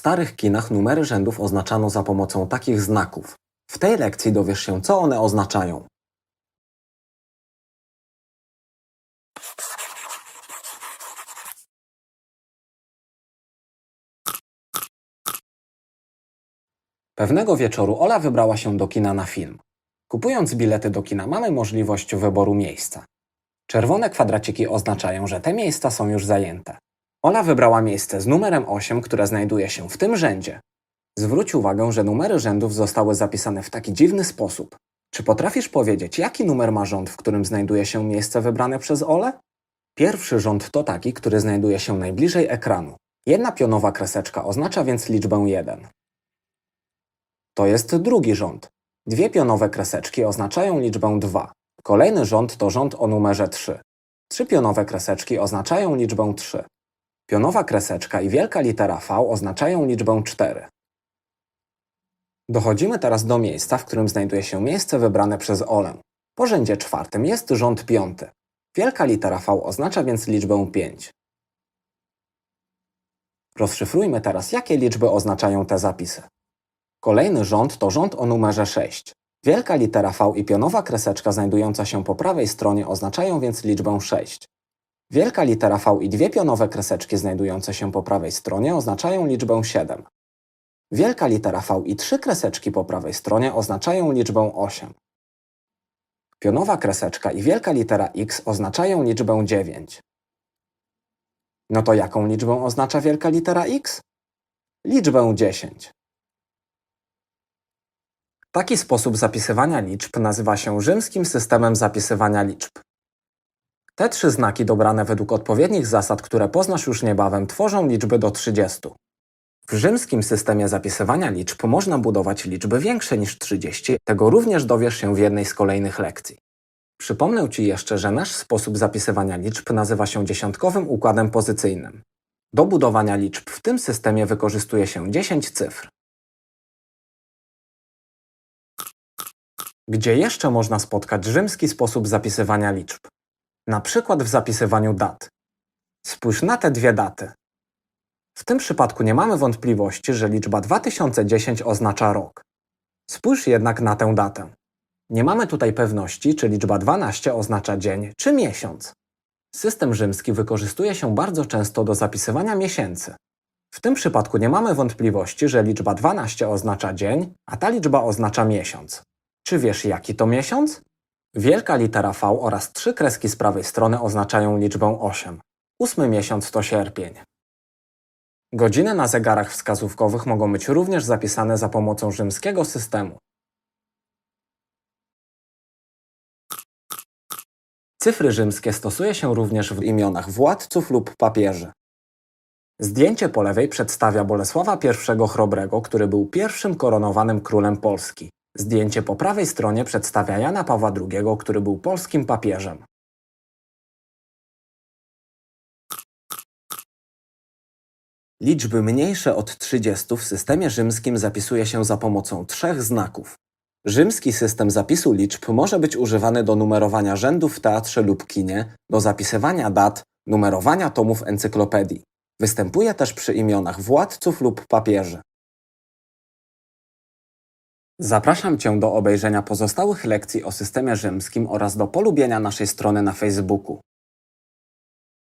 starych kinach numery rzędów oznaczano za pomocą takich znaków. W tej lekcji dowiesz się, co one oznaczają. Pewnego wieczoru Ola wybrała się do kina na film. Kupując bilety do kina mamy możliwość wyboru miejsca. Czerwone kwadraciki oznaczają, że te miejsca są już zajęte. Ola wybrała miejsce z numerem 8, które znajduje się w tym rzędzie. Zwróć uwagę, że numery rzędów zostały zapisane w taki dziwny sposób. Czy potrafisz powiedzieć, jaki numer ma rząd, w którym znajduje się miejsce wybrane przez Olę? Pierwszy rząd to taki, który znajduje się najbliżej ekranu. Jedna pionowa kreseczka oznacza więc liczbę 1. To jest drugi rząd. Dwie pionowe kreseczki oznaczają liczbę 2. Kolejny rząd to rząd o numerze 3. Trzy pionowe kreseczki oznaczają liczbę 3. Pionowa kreseczka i wielka litera V oznaczają liczbę 4. Dochodzimy teraz do miejsca, w którym znajduje się miejsce wybrane przez Olę. Po rzędzie czwartym jest rząd piąty. Wielka litera V oznacza więc liczbę 5. Rozszyfrujmy teraz, jakie liczby oznaczają te zapisy. Kolejny rząd to rząd o numerze 6. Wielka litera V i pionowa kreseczka znajdująca się po prawej stronie oznaczają więc liczbę 6. Wielka litera V i dwie pionowe kreseczki znajdujące się po prawej stronie oznaczają liczbę 7. Wielka litera V i trzy kreseczki po prawej stronie oznaczają liczbę 8. Pionowa kreseczka i wielka litera X oznaczają liczbę 9. No to jaką liczbę oznacza wielka litera X? Liczbę 10. Taki sposób zapisywania liczb nazywa się rzymskim systemem zapisywania liczb. Te trzy znaki dobrane według odpowiednich zasad, które poznasz już niebawem, tworzą liczby do 30. W rzymskim systemie zapisywania liczb można budować liczby większe niż 30, tego również dowiesz się w jednej z kolejnych lekcji. Przypomnę Ci jeszcze, że nasz sposób zapisywania liczb nazywa się dziesiątkowym układem pozycyjnym. Do budowania liczb w tym systemie wykorzystuje się 10 cyfr. Gdzie jeszcze można spotkać rzymski sposób zapisywania liczb? Na przykład w zapisywaniu dat. Spójrz na te dwie daty. W tym przypadku nie mamy wątpliwości, że liczba 2010 oznacza rok. Spójrz jednak na tę datę. Nie mamy tutaj pewności, czy liczba 12 oznacza dzień czy miesiąc. System rzymski wykorzystuje się bardzo często do zapisywania miesięcy. W tym przypadku nie mamy wątpliwości, że liczba 12 oznacza dzień, a ta liczba oznacza miesiąc. Czy wiesz, jaki to miesiąc? Wielka litera V oraz trzy kreski z prawej strony oznaczają liczbę 8. Ósmy miesiąc to sierpień. Godziny na zegarach wskazówkowych mogą być również zapisane za pomocą rzymskiego systemu. Cyfry rzymskie stosuje się również w imionach władców lub papieży. Zdjęcie po lewej przedstawia Bolesława I Chrobrego, który był pierwszym koronowanym królem Polski. Zdjęcie po prawej stronie przedstawia Jana Pawła II, który był polskim papieżem. Liczby mniejsze od 30 w systemie rzymskim zapisuje się za pomocą trzech znaków. Rzymski system zapisu liczb może być używany do numerowania rzędów w teatrze lub kinie, do zapisywania dat, numerowania tomów encyklopedii. Występuje też przy imionach władców lub papieży. Zapraszam Cię do obejrzenia pozostałych lekcji o systemie rzymskim oraz do polubienia naszej strony na Facebooku.